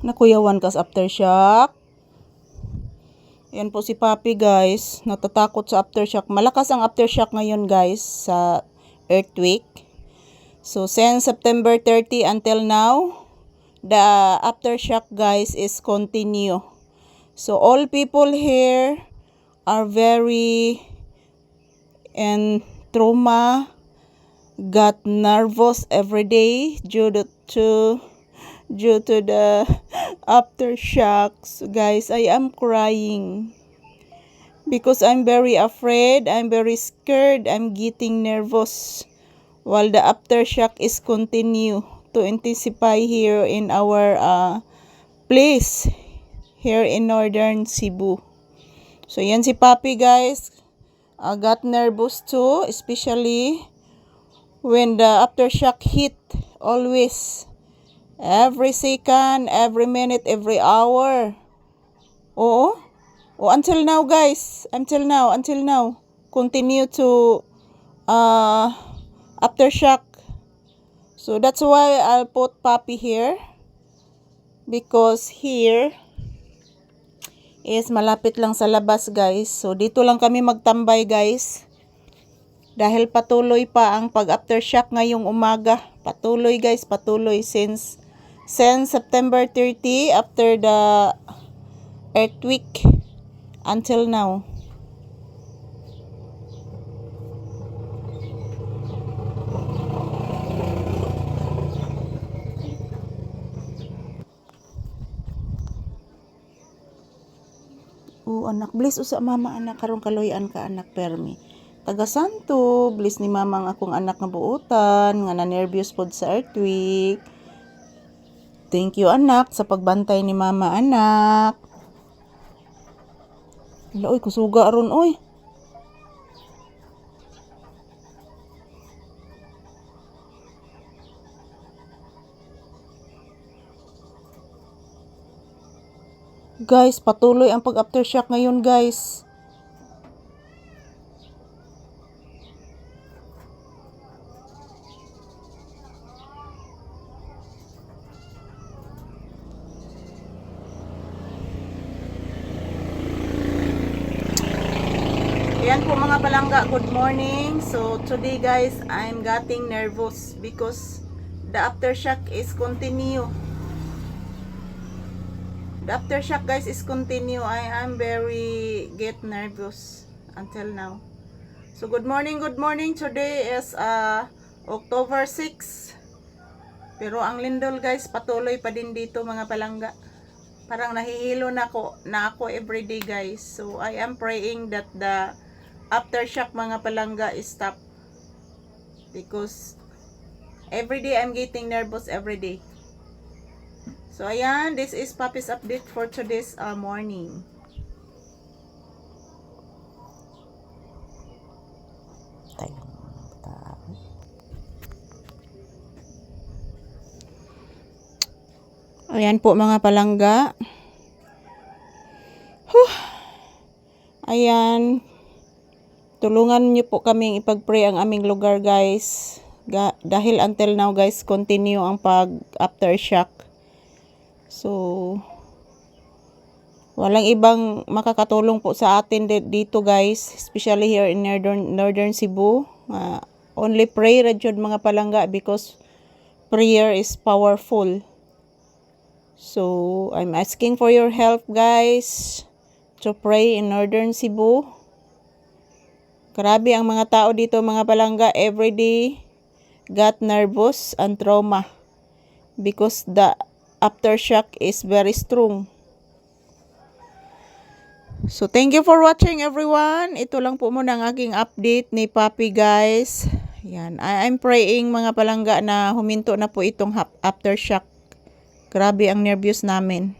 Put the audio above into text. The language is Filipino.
Nakuyawan kas aftershock. Yan po si Papi guys. Natatakot sa aftershock. Malakas ang aftershock ngayon guys sa earthquake. So since September 30 until now, the aftershock guys is continue. So all people here are very and trauma got nervous every day due to, due to the aftershocks. Guys i am crying. Because i'm very afraid i'm very scared i'm getting nervous. While the aftershock is continue to intensify here in our uh, place here in northern cebu. So yan si papi guys. I got nervous too, especially when the aftershock hit always. Every second, every minute, every hour. Oo. Oh, until now guys, until now, until now, continue to uh, aftershock. So that's why I'll put Papi here. Because here, is malapit lang sa labas guys. So dito lang kami magtambay guys. Dahil patuloy pa ang pag aftershock ngayong umaga. Patuloy guys, patuloy since since September 30 after the earthquake until now. O anak, bless usa mama anak karon kaloyan ka anak permi. Taga Santo, bless ni mama ang akong anak nga buotan, nga na nervous pod sa earthquake. Thank you anak sa pagbantay ni mama anak. Hala, oy, kusuga ron, oy. Guys, patuloy ang pag-aftershock ngayon, guys. Ayan po mga palangga, good morning. So today guys, I'm getting nervous because the aftershock is continue. The aftershock guys is continue. I am very get nervous until now. So good morning, good morning. Today is uh, October 6. Pero ang lindol guys, patuloy pa din dito mga palangga. Parang nahihilo na ako, na ako everyday guys. So I am praying that the aftershock mga palangga stop. Because everyday I'm getting nervous everyday. So ayan, this is Papi's update for today's uh, morning. Ayan po mga palangga. Huh. Ayan. Tulungan niyo po kaming ipag-pray ang aming lugar guys. Ga- dahil until now guys, continue ang pag aftershock. So, walang ibang makakatulong po sa atin di- dito guys, especially here in Northern, Northern Cebu. Uh, only pray ra mga palangga because prayer is powerful. So, I'm asking for your help guys to pray in Northern Cebu. Grabe ang mga tao dito mga palangga everyday got nervous and trauma because the aftershock is very strong. So thank you for watching everyone. Ito lang po muna ang aking update ni Papi guys. Yan. I'm praying mga palangga na huminto na po itong aftershock. Grabe ang nervous namin.